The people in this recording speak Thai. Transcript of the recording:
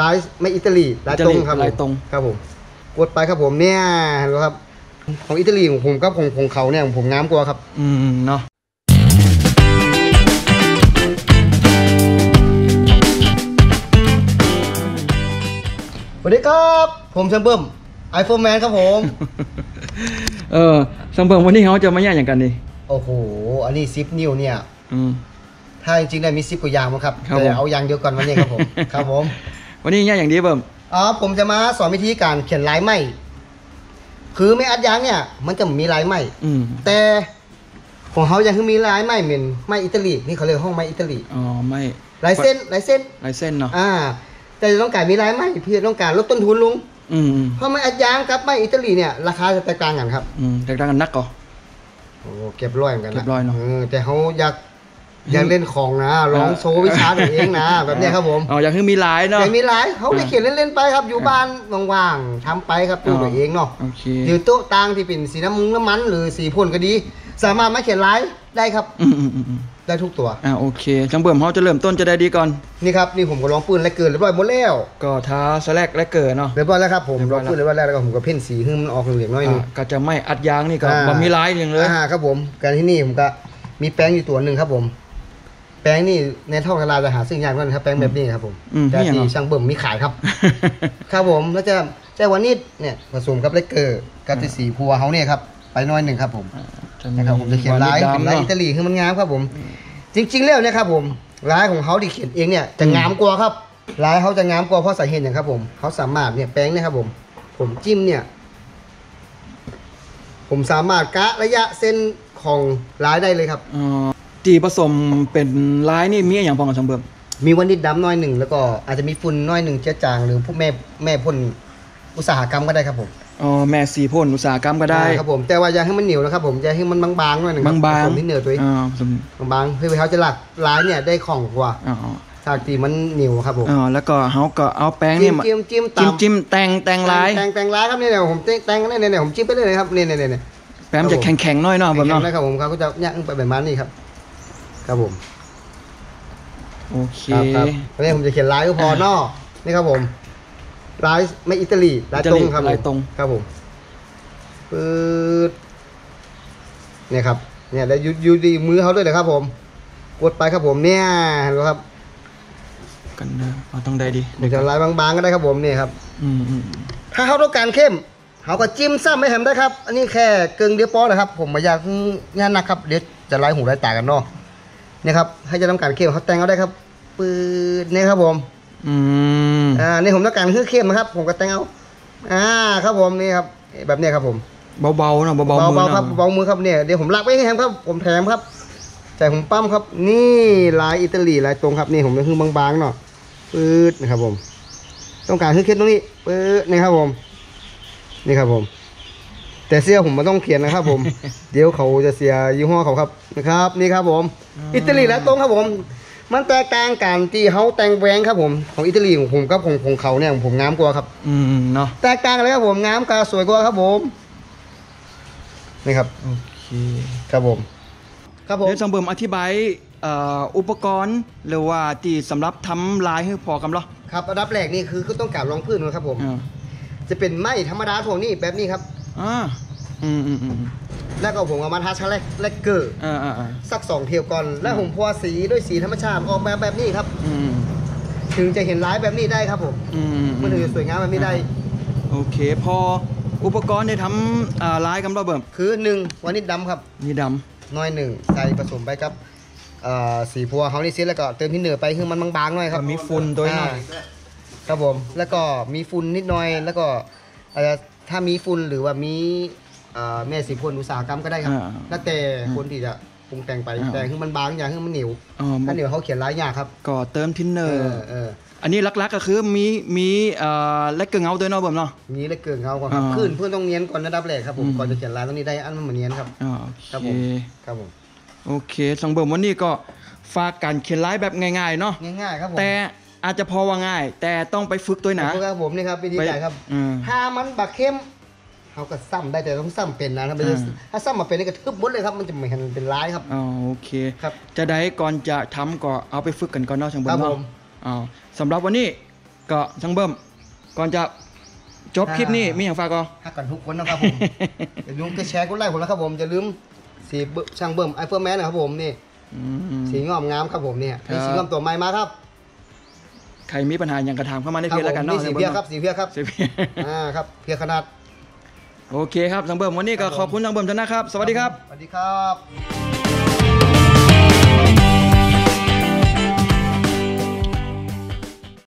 ลายไม่อิตาลีลายตรงครับผมลายตรงครับผมกดไปครับผมเนี่ยเห็นไหมครับ ของอิตาลีของผมกับของของเขาเนี่ยของผมงามกว่าครับ อืมเนาะสวัสดีครับ ผมแชมเบิ้มไอโฟนแมนครับผม เออสังเบิงวันนี้เขาจะมาแย่งอย่างกันดิโอ้โห อันนี้ซิปนิ้วเนี่ย อืมถ้าจริงๆได้มีซิปกว่าอยางมั้งครับครับแต่ผมเอาอยางเดียวกันวันนี้ครับผม ครับผม วันนี้แย่งอย่างดีเบิ่มอ๋อผมจะมาสอนวิธีการเขียนลายไหมคือไม่อัดยางเนี่ย มันจะมีลายไหมอืมแต่ของเขายังคือมีลายไหมเหมือนไหมอิตาลีนี่เขาเรียกห้องไหมอิตาลีอ๋อไม่ลายเส้นลายเส้นลายเส้นเนาะอ่า แต่จะต้องการมีลายไหมเพื่อต้องการลดต้นทุนลงอืมอืมเพราะไหมอัดยางกับไหมอิตาลีเนี่ยราคาจะแตกต่างกันครับอืมแตกต่างกันนักก่อโอ้เก็บร้อยเหมือนกันนะเก็บร้อยเนอะแต่เขาอยากอ ยากเล่นของนะลองโชว์วิชาตัวเองนะ แบบเนี้ยครับผมอ๋ออยากให้มีลายเนาะอยากมีลายเขาได้เขียนเล่นๆไปครับอยู่บ้านว่างๆทำไปครับตัวตัวเองเนาะโอเคหรือโต๊ะต่างที่เป็นสีน้ำมึงน้ำมัน หรือสีพ่นก็ดี สามารถมาเขียนลายได้ครับอืมอืมอืมอืมได้ทุกตัวอ่าโอเคจังเบิ่มเขาจะเริ่มต้นจะได้ดีก่อนนี่ครับนี่ผมก็ลองปืนและเกินเรียบร้อยหมดแล้วก็ท้าสแลกและเกิดเนาะเรียบร้อยแล้วครับผมเรียบลร้อองยแล้วปืนเรียบร้อยแล้วแล้วก็ผมก็เพ่นสีให้มันออกเหลืองๆหน้อยหนึงอ่าก็จะไม่อัดยางนี่ก็อ่าบ่มีลายอย่างเลยอ่าครับผมการที่นี่ผมก็มีแป้งอยู่ตัวหนึ่งครับผม แป้งนี่ในท้องตลาดจะหาซื้อยากนั่นครับแป้งแบบนี้ครับผมอืมแต่นี่อย่างที่เหรอ ช่างเบิ่มมีขายครับ ครับผมแล้วจะแจ้วานิดเนี่ยผสมกับเลกเกอร์กับที่สีพัวเขาเนี่ยครับไปหน้อยหนึ่งครับผมจะนะครับผมจะเขียนลายดำเป็นลายเนาะอิตาลีคือมันงามครับผม จริงๆแล้วเนะครับผมลายของเขาที่เขียนเองเนี่ยจะงามกว่าครับลายเขาจะงามกว่าเพราะสาเหตุอย่างครับผมเขาสามารถเนี่ยแป้งเนี่ยครับผม ผมจิ้มเนี่ย ผมสามารถกะระยะเส้นของลายได้เลยครับ อ๋อ ตีผสมเป็นลายนี่มีอย่างพองกับจังเบิ่มมีวันนิดดำน้อยหนึ่งแล้วก็อาจจะมีฝุ่นน้อยหนึ่งเจือจางหรือพวกแม่แม่พ่นอุตสาหกรรมก็ได้ครับผมอ๋อแม่สีพ่นอุตสาหกรรมก็ได้ครับผมแต่ว่าอย่าให้มันเหนียวนะครับผมอย่าให้มันบางๆหน่อยหนึ่งครับบางผๆสมนิดเหนียวตัวเองอ่าผสมบางๆเพื่อให้เขาจะหลักลายเนี่ยได้ของกว่าอ๋อถ้าตีมันเหนียวครับผมอ๋อแล้วก็เฮาก็เอาแป้งจิ้นี่มมาจิ้มจิ้มจิ้มตามจิ้มแต่งแต่งลายแต่งแต่งลายครับเนี่ยเนี่ยผมแต่งแต่งเนี่ยเนี่ยเนี่ยผมจิ้มไปเลยครับเนี่ยเนี่ยเนี่ยเนี่ยแป้งมันจะแข็งๆหน่อยเนาะแบบเนาะแข็งๆนะครับผมเขาก็จะย่างไปแบบนั้นนี่ครับ ครับผมโอเคครับครับตอนนี้ผมจะเขียนลายก็พอเนอกนี่ครับผมลายไม่อิตาลีลายตรงครับผมลายตรง ครับผมปืดเนี่ยครับ เนี่ยแล้วอยูอยูดีมือเขาด้วยนะครับ ผม กดไปครับผมเนี่ยเห็นไหมครับกันเด้อเอาต้องได้ดีเดี๋ยวจะลายบางๆก็ได้ครับผมเนี่ยครับ อืมอืมถ้าเขาต้องการเข้มเขาก็จิ้มซ้ำไม่แถมได้ครับ อันนี้แค่เกึ่งเดียวพอนะครับ ผมไม่อยากงานหนักครับเดี๋ยวจะไล่หูไล่ตากันเนาะเนี่ยครับ ให้จะต้องการเข้มเขาแต่งเอาได้ครับปืดเนี่ยครับผมอืมอ่านี่ผมต้องการคือเข้มนะครับ ผมก็แต่งเอาอ่าครับผมนี่ครับ แบบเนี้ยครับผมเบาๆเนาะเบาๆมือเบาๆครับเนาะเบามือครับเนี่ยเดี๋ยวผมลักไว้ให้แถมครับ ผมแถมครับใจผมปั้มครับ นี่ลายอิตาลีลายตรงครับนี่ผมก็คือบางๆเนาะปืดนะครับผม ต้องการคือเข้มตรงนี้ปืดนี่ครับผม นี่ครับผม แต่เสื้อผมมันต้องเขียนนะครับผม เดี๋ยวเขาจะเสียยี่ห้อเขาครับนะครับ นี่ครับผม อิตาลีและตรงครับผม มันแตกต่างกันที่เขาแต่งแหวงครับผม ของอิตาลีของผมกับของของเขาเนี่ยของผมงามกว่าครับ อืมเนาะแตกต่างกันเลยครับผมงามกว่าสวยกว่าครับผมนี่ครับโอเคครับผมครับผมเดี๋ยวจังเบิ่มอธิบายเอ่ออุปกรณ์หรือว่าที่สำหรับทำลายให้พอกันเหรอครับอันดับแรกนี่คือคือต้องการรองพื้นนะครับผมอ่าจะเป็นไม้ธรรมดาพวกนี้แบบนี้ครับ อ่าอืมอืมอืมแล้วก็ผมเอามาทาชาแลกแลกเกอร์อ่าอ่าอ่าสักสองเที่ยวก่อน แล้วผมพัวสีด้วยสีธรรมชาติออกแบบแบบนี้ครับ อืมถึงจะเห็นลายแบบนี้ได้ครับผมอืมมันถึงจะสวยงามแบบนี้ได้ โอเค พออุปกรณ์ได้ทำอ่าลายกันบ่เบิ่มคือหนึ่งวานิดดำครับ นี่ดน้อยหนึ่งใส่ผสมไปครับเอ่อสีพัวเขานี่ซิแล้วก็เติมที่เหนือไปคือมันบางๆหน่อยำครับก็มีฝุ่นตัวหน่อยาครับผมแล้วก็มีฝุ่นนิดหน่อยแล้วก็อาจจะ ถ้ามีฝุ่นหรือว่ามีเอ่อแม่สีพ่นอุตสาหกรรมก็ได้ครับอ่าแล้วแต่คนที่จะปรุงแต่งไปอ่าแต่คือมันบางอย่างคือมันเหนียวอ๋อถ้าเหนียวเขาเขียนลายยากครับ ก็เติมทินเนอเอร์ อเอออันนี้ลักๆก็คือมีมีเอ่อเล็กเกึ่งเอาด้วยเนาะเบิ่มเนาะ มีเหล็กเกินเขาก่อนครับอ่าขึ้นเพื่อนต้องเนียนก่อนระดับแรกครับผมอืม ก่อนจะเขียนลายตรงนี้ได้อันมันเหมือนเนียนครับ อ่าครับโอผมเคครับผมโอเคสังเบิ่มวันนี้ก็ฝากการเขียนลายแบบง่ายๆเนาะ ง่ายๆครับผมแต่ อาจจะพอว่าง่าย แต่ต้องไปฝึกด้วยนะครับผมนี่ครับวิธีการครับอืมถ้ามันบักเข้มเขาก็ซ้ำได้แต่ต้องซ้ำเป็นนะครับอ่าถ้าซ้ำมาเป็นนี่ก็ทึบหมดเลยครับมันจะไม่เห็นเป็นลายครับอ๋อโอเคครับจะได้ก่อนจะทำก็เอาไปฝึกกันก่อนเนาะช่างเบิ่ครัมบเนาะผมอ๋อสำหรับวันนี้ก็ช่างเบิ้มก่อนจะจบคลิปนี้มีอย่างฝากก็ฮักกันทุกคนนะครับผมอย่าลืมกดแชร์กดไลค์ผมนะครับผมอย่าลืมสีเบิ่มช่างเบิ่มไอเฟิร์แมนนะครับผมนี่อืมสีงอมงามครับผมเนี่ยครับมีสีงอมตัวใหม่มาครับ ใครมีปัญหาอย่างกระถามเข้ามาในครัเพจแล้วผกันมเนาะนี่สีเพียครับสีเพียครับสีเพียอ่าครับเพียขนาดโอเคครับช่างเบิ้มวันนี้ก็ขอบคุณช่างเบิ้มท่านนะครับ สวัสดีครับ สวัสดีครับ